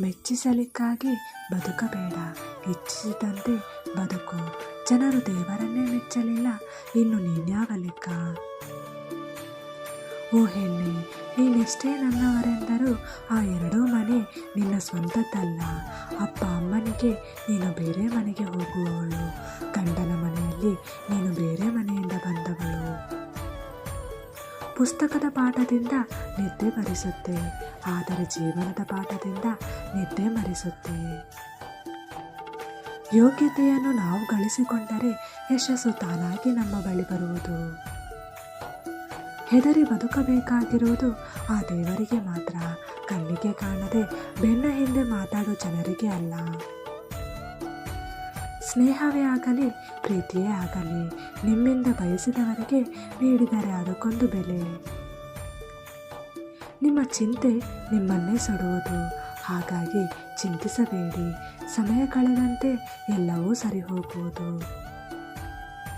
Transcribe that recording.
ಮೆಚ್ಚಿಸಲಿಕ್ಕಾಗಿ ಬದುಕಬೇಡ. ಇಚ್ಛಿಸಿದಂತೆ ಬದುಕು. ಜನರು ದೇವರನ್ನೇ ಮೆಚ್ಚಲಿಲ್ಲ. ಇನ್ನು ನೀನ್ಯಾವ ಲೆಕ್ಕ ಓ ಹೆಣ್ಣೆ, ನೀನೆಷ್ಟೇ ನನ್ನವರೆಂದರೂ ಆ ಎರಡೂ ಮನೆ ನಿನ್ನ ಸ್ವಂತದ್ದಲ್ಲ. ಅಪ್ಪ ಅಮ್ಮನಿಗೆ ನೀನು ಬೇರೆ ಮನೆಗೆ ಹೋಗುವವಳು. ಗಂಡನ ಮನೆಯಲ್ಲಿ ನೀನು ಬೇರೆ ಮನೆಯಿಂದ ಬಂದವಳು. ಪುಸ್ತಕದ ಪಾಠದಿಂದ ನಿದ್ದೆ ಬರಿಸುತ್ತೆ ಆದರೆ ಜೀವನದ ಪಾಠದಿಂದ ನಿದ್ದೆ ಮರೆಸುತ್ತೆ. ಯೋಗ್ಯತೆಯನ್ನು ನಾವು ಗಳಿಸಿಕೊಂಡರೆ ಯಶಸ್ಸು ತಾನಾಗಿ ನಮ್ಮ ಬಳಿ ಬರುವುದು. ಹೆದರಿ ಬದುಕಬೇಕಾಗಿರುವುದು ಆ ದೇವರಿಗೆ ಮಾತ್ರ. ಕಣ್ಣಿಗೆ ಕಾಣದೆ ಬೆನ್ನ ಹಿಂದೆ ಮಾತಾಡೋ ಜನರಿಗೆ ಅಲ್ಲ. ಸ್ನೇಹವೇ ಆಗಲಿ, ಪ್ರೀತಿಯೇ ಆಗಲಿ, ನಿಮ್ಮಿಂದ ಬಯಸಿದವರಿಗೆ ನೀಡಿದರೆ ಅದಕ್ಕೊಂದು ಬೆಲೆ. ನಿಮ್ಮ ಚಿಂತೆ ನಿಮ್ಮನ್ನೇ ಸುಡುವುದು. ಹಾಗಾಗಿ ಚಿಂತಿಸಬೇಡಿ. ಸಮಯ ಕಳೆದಂತೆ ಎಲ್ಲವೂ ಸರಿ ಹೋಗುವುದು